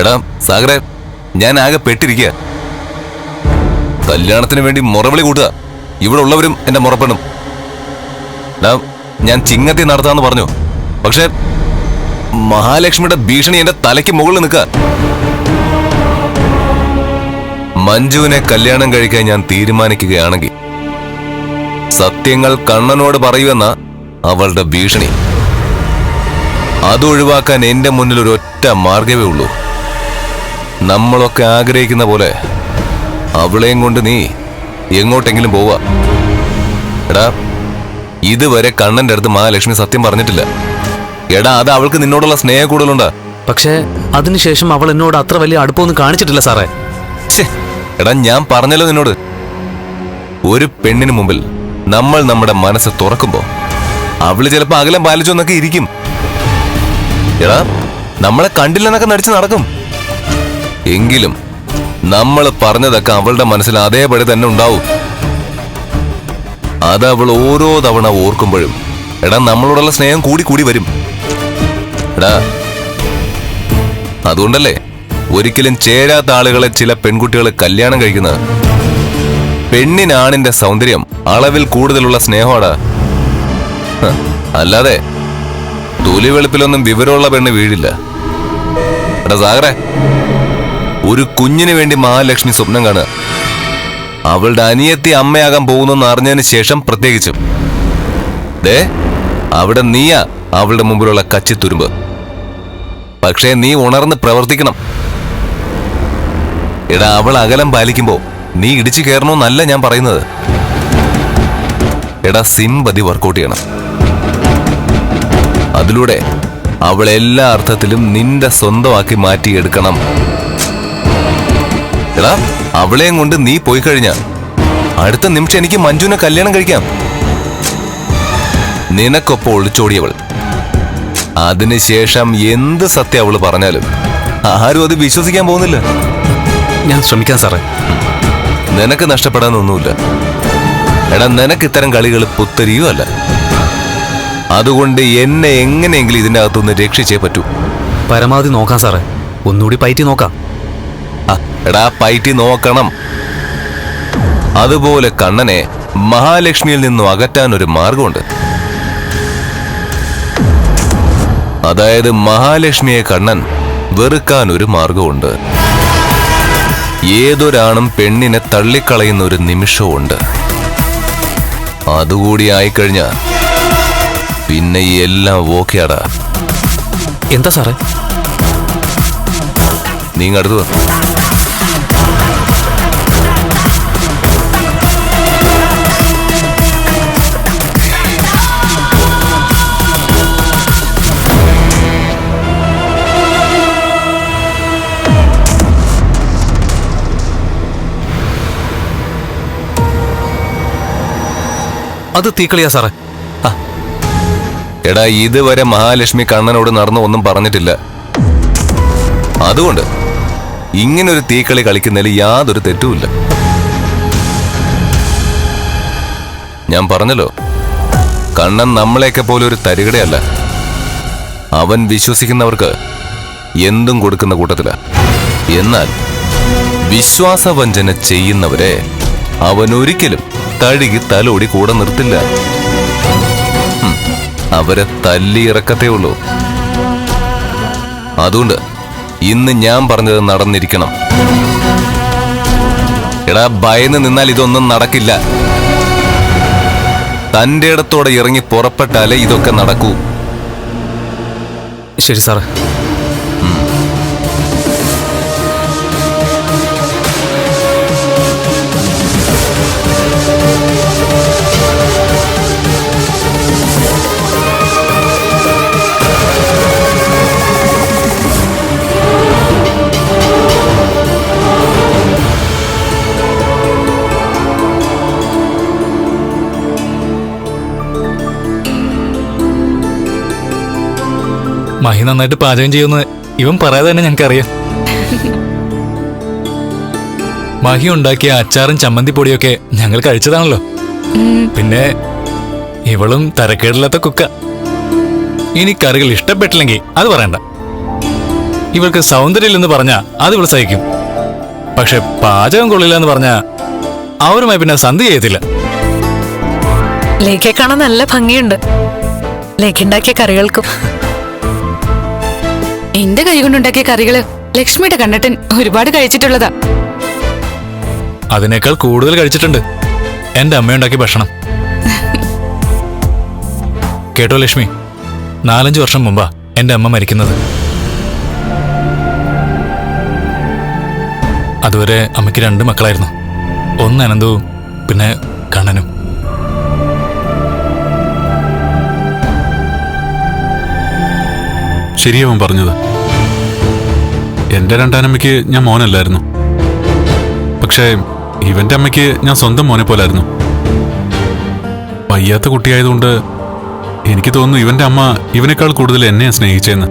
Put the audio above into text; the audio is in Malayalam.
എടാ സാഗറെ ഞാൻ ആകെ പെട്ടിരിക്കുക കല്യാണത്തിന് വേണ്ടി മുറവിളി കൂട്ടുക. ഇവിടെ ഉള്ളവരും എന്റെ മുറപ്പെണ്ണും. എടാ ഞാൻ ചിങ്ങത്തി നടത്താന്ന് പറഞ്ഞു. പക്ഷെ മഹാലക്ഷ്മിയുടെ ഭീഷണി എന്റെ തലയ്ക്ക് മുകളിൽ നിൽക്കുക മഞ്ജുവിനെ കല്യാണം കഴിക്കാൻ ഞാൻ തീരുമാനിക്കുകയാണെങ്കിൽ സത്യങ്ങൾ കണ്ണനോട് പറയുമെന്ന അവളുടെ ഭീഷണി. അതൊഴിവാക്കാൻ എന്റെ മുന്നിൽ ഒരു ഒറ്റ മാർഗമേ ഉള്ളൂ. നമ്മളൊക്കെ ആഗ്രഹിക്കുന്ന പോലെ അവളെയും കൊണ്ട് നീ എങ്ങോട്ടെങ്കിലും പോവാ. എടാ ഇതുവരെ കണ്ണന്റെ അടുത്ത് മഹാലക്ഷ്മി സത്യം പറഞ്ഞിട്ടില്ല. എടാ അത് അവൾക്ക് നിന്നോടുള്ള സ്നേഹ കൂടുതലുണ്ടാ. പക്ഷേ അതിനുശേഷം അവൾ എന്നോട് അത്ര വലിയ അടുപ്പമൊന്നും കാണിച്ചിട്ടില്ല സാറേ. എടാ ഞാൻ പറഞ്ഞല്ലോ നിന്നോട്. ഒരു പെണ്ണിന് മുമ്പിൽ നമ്മൾ നമ്മുടെ മനസ്സ് തുറക്കുമ്പോ അവൾ ചിലപ്പോ അകലം പാലിച്ചൊന്നൊക്കെ ഇരിക്കും. എടാ നമ്മളെ കണ്ടില്ലെന്നൊക്കെ നടിച്ചു നടക്കും. എങ്കിലും നമ്മൾ പറഞ്ഞതൊക്കെ അവളുടെ മനസ്സിൽ അതേപടി തന്നെ ഉണ്ടാവും. അത് അവൾ ഓരോ തവണ ഓർക്കുമ്പോഴും എടാ നമ്മളോടുള്ള സ്നേഹം കൂടി കൂടി വരും. എടാ അതുകൊണ്ടല്ലേ ഒരിക്കലും ചേരാത്ത ആളുകളെ ചില പെൺകുട്ടികൾ കല്യാണം കഴിക്കുന്നത്? പെണ്ണിനാണിന്റെ സൗന്ദര്യം അളവിൽ കൂടുതലുള്ള സ്നേഹമാണ് അല്ലാതെ തൊലി വെളുപ്പിലൊന്നും വിവരമുള്ള പെണ്ണ് വീഴില്ല. എടാ സാഗറെ. ഒരു കുഞ്ഞിനു വേണ്ടി മഹാലക്ഷ്മി സ്വപ്നം കാണുക. അവളുടെ അനിയത്തി അമ്മയാകാൻ പോകുന്നെന്ന് അറിഞ്ഞതിന് ശേഷം പ്രത്യേകിച്ചും. ദേ അവിടെ നീയാ അവളുടെ മുമ്പിലുള്ള കച്ചിത്തുരുമ്പ്. പക്ഷേ നീ ഉണർന്ന് പ്രവർത്തിക്കണം. എടാ അവൾ അകലം പാലിക്കുമ്പോൾ നീ ഇടിച്ചു കയറണമെന്നല്ല ഞാൻ പറയുന്നത്. എടാ സിമ്പതി വർക്കൗട്ട് ചെയ്യണം അതിലൂടെ അവൾ എല്ലാ അർത്ഥത്തിലും നിന്റെ സ്വന്തമാക്കി മാറ്റിയെടുക്കണം. എടാ അവളെയും കൊണ്ട് നീ പോയി കഴിഞ്ഞ. അടുത്ത നിമിഷം എനിക്ക് മഞ്ജുവിനെ കല്യാണം കഴിക്കാം. നിനക്കൊപ്പം ഒളിച്ചോടിയവൾ. അതിനുശേഷം എന്ത് സത്യം അവൾ പറഞ്ഞാലും ആരും അത് വിശ്വസിക്കാൻ പോകുന്നില്ല. ഞാൻ ശ്രമിക്കാം സാറേ. നിനക്ക് നഷ്ടപ്പെടാനൊന്നുമില്ല. എടാ നിനക്ക് ഇത്തരം കളികൾ പുത്തരിയോ അല്ല. അതുകൊണ്ട് എന്നെ എങ്ങനെയെങ്കിലും ഇതിനകത്തുനിന്ന് രക്ഷിച്ചേ പറ്റൂ. പരമാവധി നോക്കാം സാറേ. ഒന്നുകൂടി പയറ്റി നോക്കാം. എടാ പൈറ്റി നോക്കണം. അതുപോലെ കണ്ണനെ മഹാലക്ഷ്മിയിൽ നിന്നും അകറ്റാൻ ഒരു മാർഗമുണ്ട്. അതായത് മഹാലക്ഷ്മിയെ കണ്ണൻ വെറുക്കാൻ ഒരു മാർഗമുണ്ട്. ഏതൊരാണും പെണ്ണിനെ തള്ളിക്കളയുന്ന ഒരു നിമിഷമുണ്ട്. അതുകൂടി ആയിക്കഴിഞ്ഞ പിന്നെ എല്ലാം ഓക്കെയാടാ. എന്താ സാറേ? നീ അത് തീക്കളിയാ സാറേ. എടാ ഇതുവരെ മഹാലക്ഷ്മി കണ്ണനോട് നടന്നു ഒന്നും പറഞ്ഞിട്ടില്ല. അതുകൊണ്ട് ഇങ്ങനൊരു തീക്കളി കളിക്കുന്നതിൽ യാതൊരു തെറ്റുമില്ല. ഞാൻ പറഞ്ഞല്ലോ കണ്ണൻ നമ്മളെയൊക്കെ പോലെ ഒരു തരികടയല്ല. അവൻ വിശ്വസിക്കുന്നവർക്ക് എന്തും കൊടുക്കുന്ന കൂട്ടത്തില. എന്നാൽ വിശ്വാസവഞ്ചന ചെയ്യുന്നവരെ അവൻ ഒരിക്കലും തഴുകി തലോടി കൂടെ നിർത്തില്ല. അവരെ തല്ലി ഇറക്കത്തേ ഉള്ളൂ. അതുകൊണ്ട് ഇന്ന് ഞാൻ പറഞ്ഞത് നടന്നിരിക്കണം. എടാ ഭയന്ന് നിന്നാൽ ഇതൊന്നും നടക്കില്ല. തന്റെ ഇടത്തോടെ ഇറങ്ങി പുറപ്പെട്ടാലേ ഇതൊക്കെ നടക്കൂ. ശരി സാറേ. മഹി നന്നായിട്ട് പാചകം ചെയ്യുമെന്ന് ഇവൻ പറയാതെ തന്നെ ഞങ്ങൾക്കറിയാം. മഹി ഉണ്ടാക്കിയ അച്ചാറും ചമ്മന്തി പൊടിയൊക്കെ ഞങ്ങൾ കഴിച്ചതാണല്ലോ. പിന്നെ ഇവളും തരക്കേടില്ലാത്ത കുക്ക. ഇനി കറികൾ ഇഷ്ടപ്പെട്ടില്ലെങ്കിൽ അത് പറയണ്ട. ഇവൾക്ക് സൗന്ദര്യമില്ലെന്ന് പറഞ്ഞാ അത് ഇവൾ സഹിക്കും. പക്ഷെ പാചകം കൊള്ളില്ല എന്ന് പറഞ്ഞാ അവരുമായി പിന്നെ സന്ധി ചെയ്യത്തില്ല. ലേഖയെ കാണാൻ നല്ല ഭംഗിയുണ്ട്. ലേഖ ഉണ്ടാക്കിയ കറികൾക്കും എന്റെ കൈ കൊണ്ടുണ്ടാക്കിയ കറികൾ ലക്ഷ്മിയുടെ കണ്ണട്ടൻ ഒരുപാട് കഴിച്ചിട്ടുള്ളതാ. അതിനേക്കാൾ കൂടുതൽ കഴിച്ചിട്ടുണ്ട്. എന്റെ അമ്മയുണ്ടാക്കിയ ഭക്ഷണം. കേട്ടോ ലക്ഷ്മി നാലഞ്ച് വർഷം മുമ്പാ എന്റെ അമ്മ മരിക്കുന്നത്. അതുവരെ അമ്മയ്ക്ക് രണ്ട് മക്കളായിരുന്നു. ഒന്ന് അനന്തവും പിന്നെ ശരിയാവൻ പറഞ്ഞത്. എന്റെ രണ്ടാനമ്മയ്ക്ക് ഞാൻ മോനല്ലായിരുന്നു. പക്ഷേ ഇവന്റെ അമ്മയ്ക്ക് ഞാൻ സ്വന്തം മോനെ പോലായിരുന്നു. വയ്യാത്ത കുട്ടിയായതുകൊണ്ട് എനിക്ക് തോന്നുന്നു ഇവന്റെ അമ്മ ഇവനേക്കാൾ കൂടുതൽ എന്നെ സ്നേഹിച്ചെന്ന്.